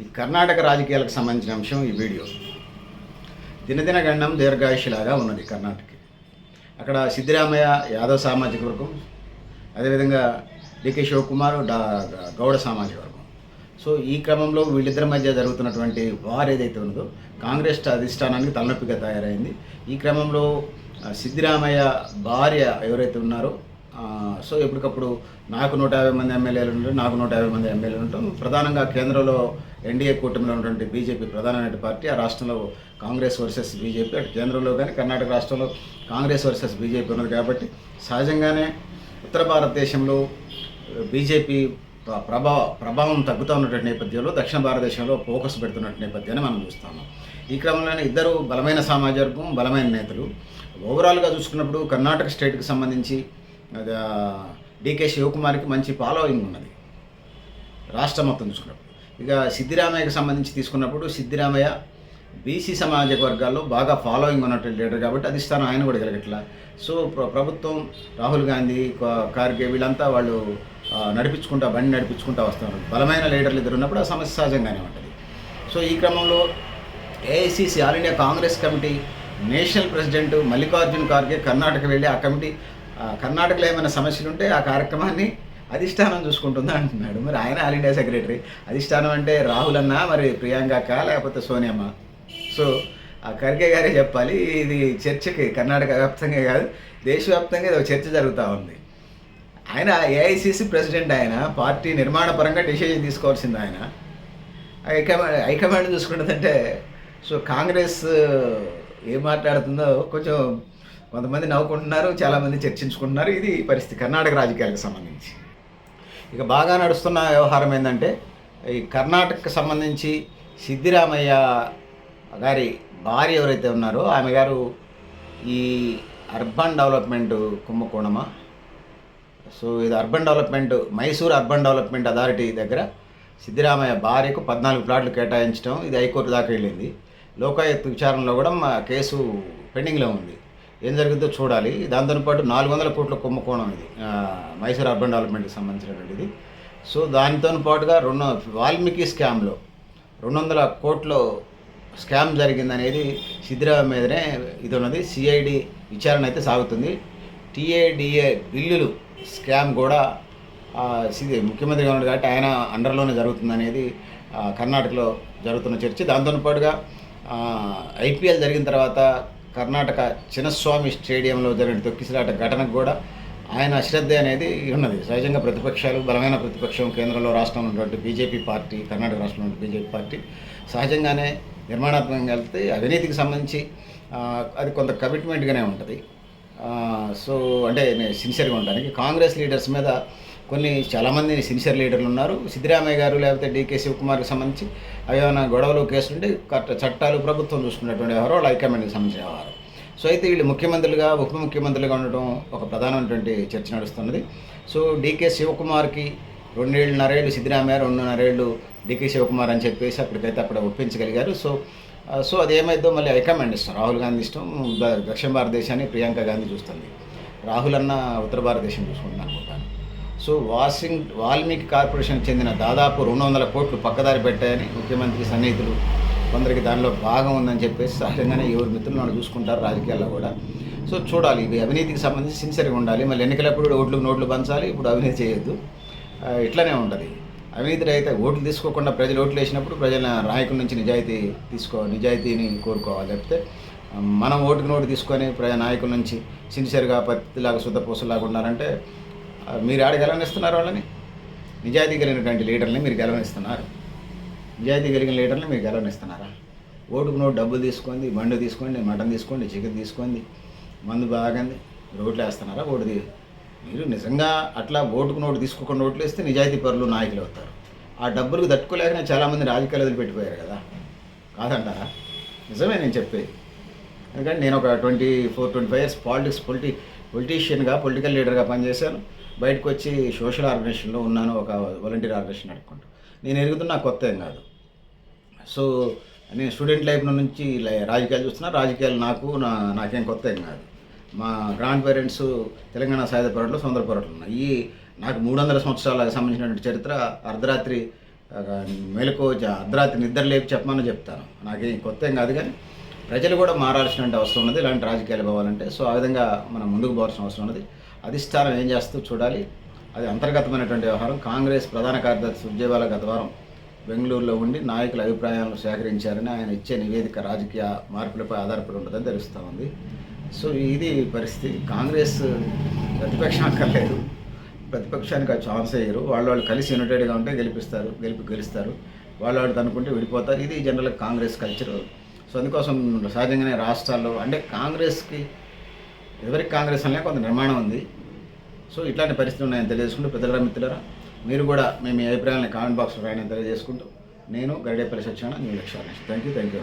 ఈ కర్ణాటక రాజకీయాలకు సంబంధించిన అంశం ఈ వీడియో. దినదిన గండం దీర్ఘాయుషిలాగా ఉన్నది కర్ణాటకకి. అక్కడ సిద్ధిరామయ్య యాదవ్ సామాజిక వర్గం అదేవిధంగా డికే శివకుమార్ డా గౌడ సామాజిక వర్గం. సో ఈ క్రమంలో వీళ్ళిద్దరి మధ్య జరుగుతున్నటువంటి వార్ ఏదైతే ఉన్నదో కాంగ్రెస్ అధిష్టానానికి తలనొప్పిగా తయారైంది. ఈ క్రమంలో సిద్ధిరామయ్య భార్య ఎవరైతే ఉన్నారో సో ఎప్పటికప్పుడు నాకు నూట యాభై మంది ఎమ్మెల్యేలు ఉంటారు నాకు నూట యాభై మంది ఎమ్మెల్యేలు ఉంటాం ప్రధానంగా కేంద్రంలో ఎన్డీఏ కూటమిలో ఉన్నటువంటి బీజేపీ ప్రధానమైన పార్టీ ఆ రాష్ట్రంలో కాంగ్రెస్ వర్సెస్ బీజేపీ అటు కేంద్రంలో కానీ కర్ణాటక రాష్ట్రంలో కాంగ్రెస్ వర్సెస్ బీజేపీ ఉన్నది కాబట్టి సహజంగానే ఉత్తర భారతదేశంలో బీజేపీ ప్రభావ ప్రభావం తగ్గుతూ ఉన్నటువంటి నేపథ్యంలో దక్షిణ భారతదేశంలో ఫోకస్ పెడుతున్నటువంటి నేపథ్యాన్ని మనం చూస్తాము ఈ క్రమంలోనే ఇద్దరు బలమైన సామాజిక వర్గం బలమైన నేతలు. ఓవరాల్గా చూసుకున్నప్పుడు కర్ణాటక స్టేట్కి సంబంధించి డీకే శివకుమార్కి మంచి ఫాలోయింగ్ ఉన్నది. రాష్ట్రం మొత్తం చూసుకున్నప్పుడు. ఇక సిద్ధిరామయ్యకి సంబంధించి తీసుకున్నప్పుడు సిద్ధిరామయ్య బీసీ సమాజ వర్గాల్లో బాగా ఫాలోయింగ్ ఉన్నటువంటి లీడర్ కాబట్టి అధిష్టానం ఆయన కూడా గెలగట్లా. సో ప్రభుత్వం రాహుల్ గాంధీ కార్గే ఖార్గే వీళ్ళంతా వాళ్ళు నడిపించుకుంటా బండి నడిపించుకుంటా వస్తున్నారు బలమైన లీడర్లు ఇద్దరు ఉన్నప్పుడు ఆ సమస్య సహజంగానే ఉంటుంది. సో ఈ క్రమంలో AICC all India Congress committee national president Mallikarjun Kharge Karnataka వెళ్ళి ఆ కమిటీ కర్ణాటకలో ఏమైనా సమస్యలు ఉంటే ఆ కార్యక్రమాన్ని అధిష్టానం చూసుకుంటుందా అంటున్నాడు. మరి ఆయన ఆల్ ఇండియా సెక్రటరీ. అధిష్టానం అంటే రాహుల్ అన్న మరి ప్రియాంక అక్క లేకపోతే సోనియమ్మ సో ఆ ఖర్గే గారే చెప్పాలి ఇది చర్చకి కర్ణాటక వ్యాప్తంగా కాదు దేశవ్యాప్తంగా ఇది ఒక చర్చ జరుగుతూ ఉంది. ఆయన ఏఐసిసి ప్రెసిడెంట్ ఆయన పార్టీ నిర్మాణ పరంగా డిసిజన్ తీసుకోవాల్సింది ఆయన. హైకమాండ్ హైకమాండ్ చూసుకుంటుందంటే సో కాంగ్రెస్ ఏం మాట్లాడుతుందో కొంచెం కొంతమంది నవ్వుకుంటున్నారు చాలామంది చర్చించుకుంటున్నారు. ఇది పరిస్థితి కర్ణాటక రాజకీయాలకు సంబంధించి. ఇక బాగా నడుస్తున్న వ్యవహారం ఏంటంటే ఈ కర్ణాటకకు సంబంధించి సిద్ధిరామయ్య గారి భార్య ఎవరైతే ఉన్నారో ఆమె గారు ఈ అర్బన్ డెవలప్మెంట్ కుంభకోణమా? సో ఇది urban development Mysore urban development authority దగ్గర సిద్ధిరామయ్య భార్యకు పద్నాలుగు ప్లాట్లు కేటాయించడం ఇది హైకోర్టు దాకా వెళ్ళింది. లోకాయుక్త విచారణలో కూడా మా కేసు పెండింగ్లో ఉంది. ఏం జరుగుతుందో చూడాలి. దాంతో పాటు నాలుగు వందల కోట్ల కుంభకోణం ఇది. మైసూర్ అర్బన్ డెవలప్మెంట్కి సంబంధించినటువంటిది సో దానితో పాటుగా రెండు వాల్మీకి స్కామ్లో రెండు వందల కోట్ల స్కామ్ జరిగిందనేది సిద్ధిరామయ్య మీదనే ఇది ఉన్నది సిఐడి విచారణ అయితే సాగుతుంది. టీఏడిఏ బిల్లులు స్కామ్ కూడా ఆ, ముఖ్యమంత్రి ఉన్నాడు కాబట్టి ఆయన అండర్లోనే జరుగుతుందనేది కర్ణాటకలో జరుగుతున్న చర్చ. దాంతో పాటుగా ఐపీఎల్ జరిగిన తర్వాత కర్ణాటక చిన్నస్వామి స్టేడియంలో జరిగిన తొక్కిసలాట ఘటనకు కూడా ఆయన అశ్రద్ధ అనేది ఉన్నది. సహజంగా ప్రతిపక్షాలు బలమైన ప్రతిపక్షం కేంద్రంలో రాష్ట్రంలో ఉన్నటువంటి బీజేపీ పార్టీ కర్ణాటక రాష్ట్రంలో ఉన్న బీజేపీ పార్టీ సహజంగానే నిర్మాణాత్మకంగా వెళ్తే అవినీతికి సంబంధించి అది కొంత కమిట్మెంట్గానే ఉంటుంది. సో అంటే నేను సిన్సియర్గా ఉండడానికి కాంగ్రెస్ లీడర్స్ మీద కొన్ని చాలామంది సిన్సియర్ లీడర్లు ఉన్నారు. సిద్ధిరామయ్య గారు లేకపోతే డీకే శివకుమార్కి సంబంధించి ఏమైనా గొడవలు కేసులు ఉంటే కరెక్ట్ చట్టాలు ప్రభుత్వం చూసుకున్నటువంటి వ్యవహారం వాళ్ళు హైకమాండ్కి సంబంధించిన వ్యవహారం సో అయితే వీళ్ళు ముఖ్యమంత్రులుగా ఉప ముఖ్యమంత్రులుగా ఉండటం ఒక ప్రధానమైనటువంటి చర్చ నడుస్తున్నది. సో డీకే శివకుమార్కి రెండేళ్ళన్నరేళ్ళు సిద్ధిరామయ్య రెండున్నరేళ్ళు డీకే శివకుమార్ అని చెప్పేసి అప్పటికైతే అక్కడ ఒప్పించగలిగారు. సో సో అది ఏమైందో మళ్ళీ హైకమాండ్ ఇష్టం. రాహుల్ గాంధీ ఇష్టం దక్షిణ భారతదేశాన్ని ప్రియాంక గాంధీ చూస్తుంది. రాహుల్ అన్న ఉత్తర భారతదేశం చూసుకుంటున్నాను అనుకుంటాను. సో వాషింగ్ వాల్మీకి కార్పొరేషన్కి చెందిన దాదాపు రెండు వందల కోట్లు పక్కదారి పెట్టాయని ముఖ్యమంత్రి సన్నిహితులు. కొందరికి దానిలో భాగం ఉందని చెప్పేసి సహజంగానే ఎవరి మిత్రులు వాళ్ళు చూసుకుంటారు రాజకీయాల్లో కూడా. సో చూడాలి ఇవి అవినీతికి సంబంధించి సిన్సియర్గా ఉండాలి. మళ్ళీ ఎన్నికలప్పుడు ఓట్లు నోట్లు పంచాలి ఇప్పుడు అవినీతి చేయొద్దు. ఇట్లానే ఉంటుంది. అవినీతి అయితే ఓట్లు తీసుకోకుండా ప్రజలు ఓట్లు వేసినప్పుడు ప్రజల నాయకుల నుంచి నిజాయితీ తీసుకో నిజాయితీని కోరుకోవాలి. లేకపోతే మనం ఓటుకు నోటు తీసుకొని ప్రజా నాయకుల నుంచి సిన్సియర్గా పత్తిలాగా శుద్ధ పూసలాగా ఉన్నారంటే మీరు ఆడ గెలవనిస్తున్నారు వాళ్ళని? నిజాయితీ కలిగినటువంటి లీడర్ని మీరు గెలవనిస్తున్నారు. నిజాయితీ కలిగిన లీడర్ని మీరు గెలవనిస్తున్నారా? ఓటుకు నోటు డబ్బులు తీసుకోండి బండు తీసుకోండి మటన్ తీసుకోండి చికెన్ తీసుకోండి మందు బాగంది రోడ్లు వేస్తున్నారా? ఓటు మీరు నిజంగా అట్లా ఓటుకు నోటు తీసుకోకుండా ఓట్లు వేస్తే నిజాయితీ పరులు నాయకులు అవుతారు. ఆ డబ్బులకు తట్టుకోలేకనే చాలామంది రాజకీయాలు వదిలిపెట్టిపోయారు కదా. కాదంటారా? నిజమే నేను చెప్పేది. ఎందుకంటే నేను ఒక twenty four twenty five years politics పొలిటి పొలిటీషియన్గా పొలిటికల్ లీడర్గా పనిచేశాను. బయటకు వచ్చి సోషల్ ఆర్గనైజేషన్లో ఉన్నాను ఒక వాలంటీర్ ఆర్గనైజేషన్ నడుపుకుంటూ. నేను ఎరుగుతున్న కొత్త ఏం కాదు. సో నేను స్టూడెంట్ లైఫ్ నుంచి రాజకీయాలు చూస్తున్నా రాజకీయాలు నాకు నా నాకేం కొత్త ఏం కాదు. మా గ్రాండ్ పేరెంట్స్ తెలంగాణ సాయుధ పోరాటంలో సొంత పోరాటం ఉన్నాయి. ఈ నాకు మూడు వందల సంవత్సరాలకు సంబంధించినటువంటి చరిత్ర అర్ధరాత్రి మెలకు అర్ధరాత్రి నిద్ర లేపి చెప్పమని చెప్తాను. నాకేం కొత్త ఏం కాదు కానీ ప్రజలు కూడా మారాల్సిన అవసరం ఉన్నది ఇలాంటి రాజకీయాలు పోవాలంటే. సో ఆ విధంగా మనం ముందుకు పోవాల్సిన అవసరం ఉన్నది. అధిష్టానం ఏం చేస్తూ చూడాలి. అది అంతర్గతమైనటువంటి వ్యవహారం. కాంగ్రెస్ ప్రధాన కార్యదర్శి సుర్జేవాల గత వారం బెంగళూరులో ఉండి నాయకుల అభిప్రాయాలను సేకరించారని ఆయన ఇచ్చే నివేదిక రాజకీయ మార్పులపై ఆధారపడి ఉంటుందని తెలుస్తూ ఉంది. సో ఇది పరిస్థితి. కాంగ్రెస్ ప్రతిపక్షం అక్కర్లేదు. ప్రతిపక్షానికి ఛాన్స్ అయ్యారు వాళ్ళు వాళ్ళు కలిసి యునైటెడ్గా ఉంటే గెలిపిస్తారు. గెలిపి గెలుస్తారు. వాళ్ళు వాళ్ళు అనుకుంటే విడిపోతారు. ఇది జనరల్ కాంగ్రెస్ కల్చర్ సో అందుకోసం సహజంగానే రాష్ట్రాల్లో అంటే కాంగ్రెస్కి ఎవరికి కాంగ్రెస్ అనే కొంత నిర్మాణం ఉంది. సో ఇట్లాంటి పరిస్థితులు ఉన్నాయని తెలియజేసుకుంటూ పెద్దల మిత్రులరా మీరు కూడా మేము మీ అభిప్రాయాలను కామెంట్ బాక్స్లో రాయని తెలియజేసుకుంటూ నేను గరిడేపల్లి సత్యనారాయణ న్యూ లక్ష్యాన్ని థ్యాంక్ యూ థ్యాంక్ యూ